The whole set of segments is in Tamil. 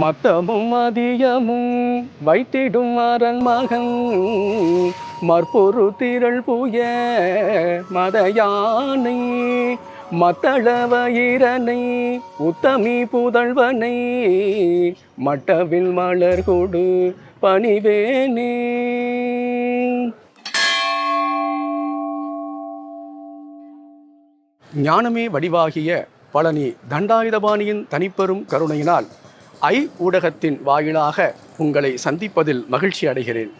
மத்தமும் மதியமும் வைத்திடும் அரண் மகன். மற்பொரு திரள் புய மதயானை மத்தளவயிரனை உத்தமி புதல்வனை மட்டவில் மலர் கொடு பணிவேனே. ஞானமே வடிவாகிய பழனி தண்டாயுதபாணியின் தனிப்பெரும் கருணையினால் ஐ ஊடகத்தின் வாயிலாக உங்களை சந்திப்பதில் மகிழ்ச்சி அடைகிறேன்.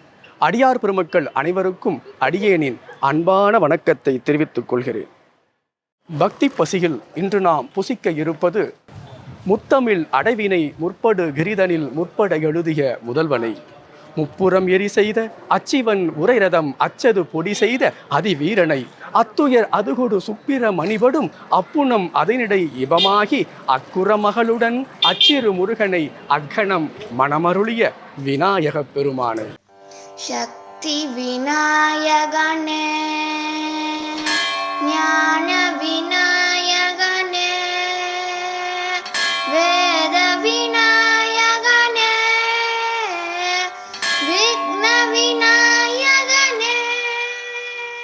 அடியார் பெருமக்கள் அனைவருக்கும் அடியேனின் அன்பான வணக்கத்தை தெரிவித்துக் கொள்கிறேன். பக்தி பசியில் இன்று நாம் புசிக்க இருப்பது முத்தமிழ் அடைவினை முற்படு கிரிதனில் முற்பட எழுதிய முதல்வனை. முப்புறம் எரி செய்த அச்சிவன் உரைரதம் அச்சது பொடி செய்த அதிவீரனை. அத்துயர் அதுகொடு சுப்பிர மணிபடும் அப்புணம் அதனிடை இபமாகி அக்குற மகளுடன் அச்சிறு முருகனை அக்கணம் மணமருளிய விநாயகப் பெருமானே. சக்தி விநாயகனே ஞான விநாயகனே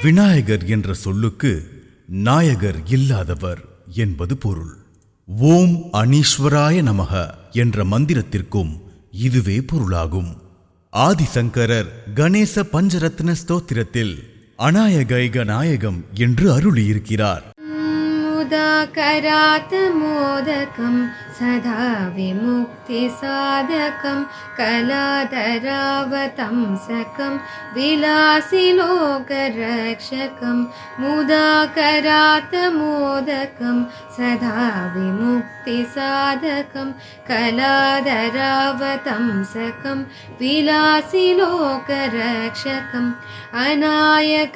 விநாயகர் என்ற சொல்லுக்கு நாயகர் இல்லாதவர் என்பது பொருள். ஓம் அனீஸ்வராய நமக என்ற மந்திரத்திற்கும் இதுவே பொருளாகும். ஆதிசங்கரர் கணேச பஞ்சரத்ன ஸ்தோத்திரத்தில் அநாயகைக நாயகம் என்று அருளியிருக்கிறார். मुदाकरात् मोदकं सदा विमुक्तिसाधकं कलाधरावतंसकं विलासिलोकरक्षकं मुदाकरात् मोदकं सदा विमुक्तिसाधकं कलाधरावतंसकं विलासिलोकरक्षकम् अनायकैकनायकं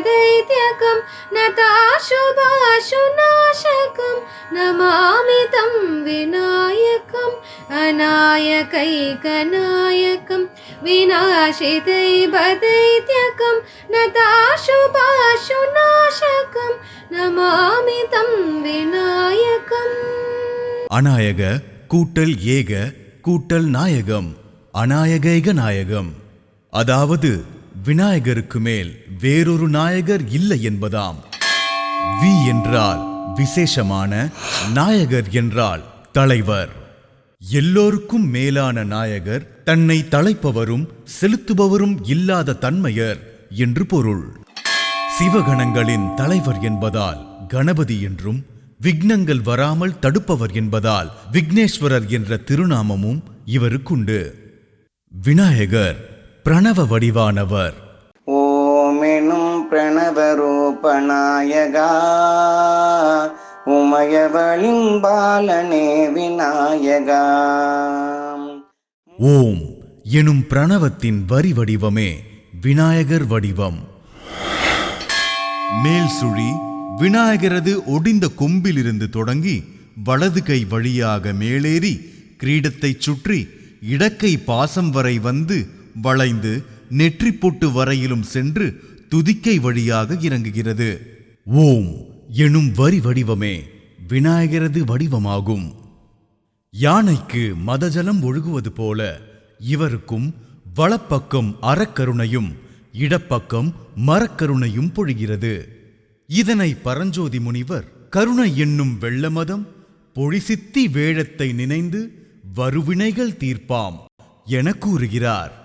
विनाशितैवदैत्यकं नताशुभाशुनाशकं नमामि तं विनायकम् अनायकैकनायकं विनाशितैवदैत्यकं नताशुभाशुनाशकं नमामि तं विनायकम् அநாயக கூட்டல் ஏக கூட்டல் நாயகம் அநாயகைக நாயகம் அதாவது விநாயகருக்கு மேல் வேறொரு நாயகர் இல்லை என்பதாம். வி என்றால் விசேஷமான நாயகர் என்றால் தலைவர். எல்லோருக்கும் மேலான நாயகர் தன்னை தலைப்பவரும் செலுத்துபவரும் இல்லாத தன்மையர் என்று பொருள். சிவகணங்களின் தலைவர் என்பதால் கணபதி என்றும் விக்னங்கள் வராமல் தடுப்பவர் என்பதால் விக்னேஸ்வரர் என்ற திருநாமமும் இவருக்குண்டு. விநாயகர் பிரணவ வடிவானவர். ஓமெனும் பிரணவரூபநாயகா உமயவளின் பாலனே விநாயகா ஓம் எனும் பிரணவத்தின் வரி வடிவமே விநாயகர் வடிவம். மேல் சுழி விநாயகரது ஒடிந்த கொம்பிலிருந்து தொடங்கி வலது கை வழியாக மேலேறி கிரீடத்தைச் சுற்றி இடக்கை பாசம் வரை வந்து வளைந்து நெற்றிப்பொட்டு வரையிலும் சென்று துதிக்கை வழியாக இறங்குகிறது. ஓம் எனும் வரி வடிவமே விநாயகரது வடிவமாகும். யானைக்கு மதஜலம் ஒழுகுவது போல இவருக்கும் வலப்பக்கம் அறக்கருணையும் இடப்பக்கம் மரக்கருணையும் பொழிகிறது. இதனை பரஞ்சோதி முனிவர் கருணை என்னும் வெள்ளமதம் பொழிசித்தி வேழத்தை நினைந்து வருவினைகள் தீர்ப்பாம் என கூறுகிறார்.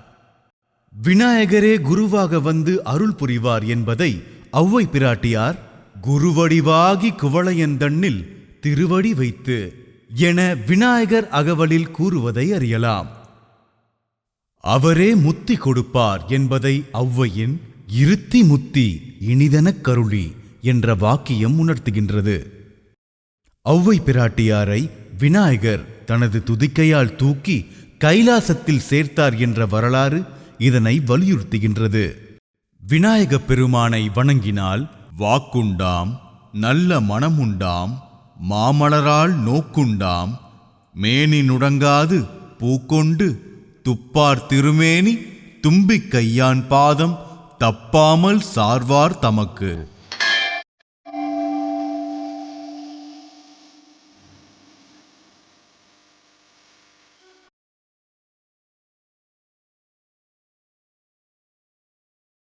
விநாயகரே குருவாக வந்து அருள் புரிவார் என்பதை ஔவை பிராட்டியார் குருவடிவாகி குவளையந்தண்ணில் திருவடி வைத்து என விநாயகர் அகவலில் கூறுவதை அறியலாம். அவரே முத்தி கொடுப்பார் என்பதை ஔவையின் இருத்தி முத்தி இனிதனக் கருளி என்ற வாக்கியம் உணர்த்துகின்றது. ஔவை பிராட்டியாரை விநாயகர் தனது துதிக்கையால் தூக்கி கைலாசத்தில் சேர்த்தார் என்ற வரலாறு இதனை வலியுறுத்துகின்றது. விநாயகப் பெருமானை வணங்கினால் வாக்குண்டாம் நல்ல மனமுண்டாம் மாமலரால் நோக்குண்டாம் மேனி நுடங்காது பூக்கொண்டு துப்பார் திருமேனி தும்பிக் கையான் பாதம் தப்பாமல் சார்வார் தமக்கு.